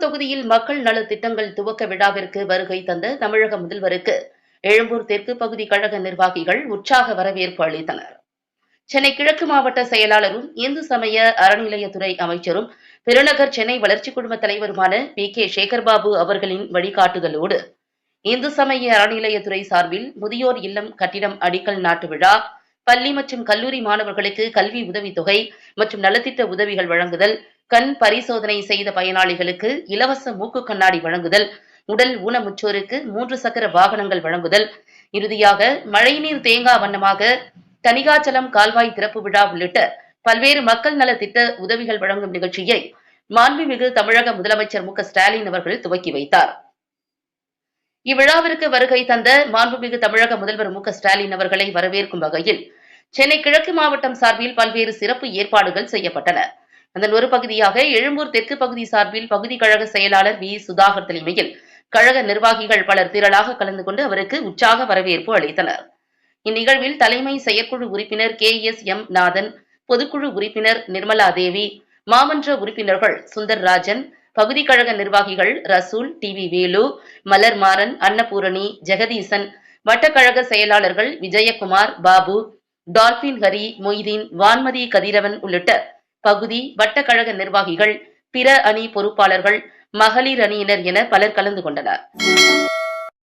எழும்பூர் தொகுதியில் மக்கள் நல திட்டங்கள் துவக்க விழாவிற்கு வருகை தந்த தமிழக முதல்வருக்கு எழும்பூர் தெற்கு பகுதி கழக நிர்வாகிகள் உற்சாக வரவேற்பு அளித்தனர். சென்னை கிழக்கு மாவட்ட செயலாளரும் இந்து சமய அறநிலையத்துறை அமைச்சரும் பெருநகர் சென்னை வளர்ச்சி குழும தலைவருமான பி. கே. சேகர்பாபு அவர்களின் வழிகாட்டுதலோடு இந்து சமய அறநிலையத்துறை சார்பில் முதியோர் இல்லம் கட்டிடம் அடிக்கல் நாட்டு விழா பள்ளி மற்றும் கல்லூரி மாணவர்களுக்கு கல்வி உதவித்தொகை மற்றும் நலத்திட்ட உதவிகள் வழங்குதல் கண் பரிசோதனை செய்த பயனாளிகளுக்கு இலவச மூக்கு கண்ணாடி வழங்குதல் உடல் ஊனமுற்றோருக்கு மூன்று சக்கர வாகனங்கள் வழங்குதல். இறுதியாக மழைநீர் தேங்கா வண்ணமாக தனிகாச்சலம் கால்வாய் திறப்பு விழா உள்ளிட்ட பல்வேறு மக்கள் நல திட்ட உதவிகள் வழங்கும் நிகழ்ச்சியை மாண்புமிகு தமிழக முதலமைச்சர் மு ஸ்டாலின் அவர்கள் துவக்கி வைத்தார். இவ்விழாவிற்கு வருகை தந்த மாண்புமிகு தமிழக முதல்வர் மு ஸ்டாலின் அவர்களை வரவேற்கும் வகையில் சென்னை கிழக்கு மாவட்டம் சார்பில் பல்வேறு சிறப்பு ஏற்பாடுகள் செய்யப்பட்டன. அதன் ஒரு பகுதியாக எழும்பூர் தெற்கு பகுதி சார்பில் பகுதி கழக செயலாளர் வி. சுதாகர் தலைமையில் கழக நிர்வாகிகள் பலர் திரளாக கலந்து கொண்டு அவருக்கு உற்சாக வரவேற்பு அளித்தனர். இந்நிகழ்வில் தலைமை செயற்குழு உறுப்பினர் கே. எஸ். எம். நாதன் பொதுக்குழு உறுப்பினர் நிர்மலா தேவி மாமன்ற உறுப்பினர்கள் சுந்தர் ராஜன் பகுதி கழக நிர்வாகிகள் ரசூல் டி. வி. வேலு மலர் மாறன் அன்னபூரணி ஜெகதீசன் வட்டக்கழக செயலாளர்கள் விஜயகுமார் பாபு டால்பின் ஹரி மொய்தீன் வான்மதி கதிரவன் உள்ளிட்ட பகுதி வட்டக்கழக நிர்வாகிகள் பிற அணி பொறுப்பாளர்கள் மகளிர் அணியினர் என பலர் கலந்து கொண்டனர்.